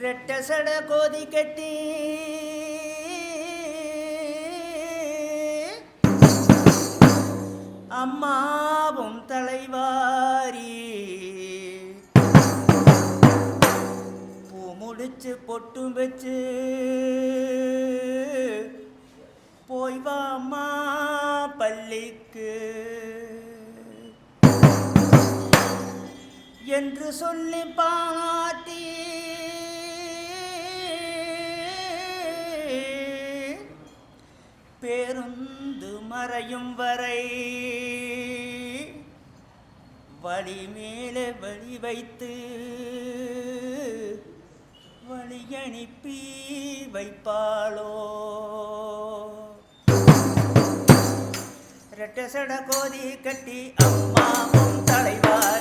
ரெட்ட சட கோதி கட்டி. அம்மாவும் தலைவாரி. பூ முடிச்சு பொட்டும் வச்சு. போய் வாமா பள்ளிக்கு. என்று சொல்லி பாட்டி கரையும் வரை வழி மேலே வழி வைத்து வழி அனுப்பி வைப்பாளோ ரெட்டசட கோதி கட்டி அம்மாவும் தலைவார்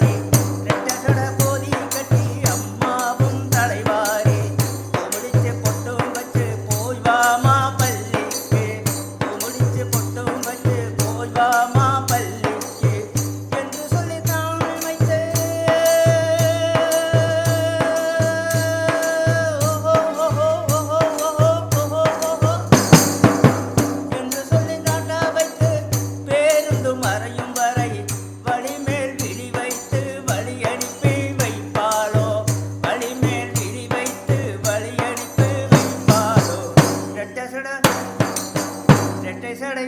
சடை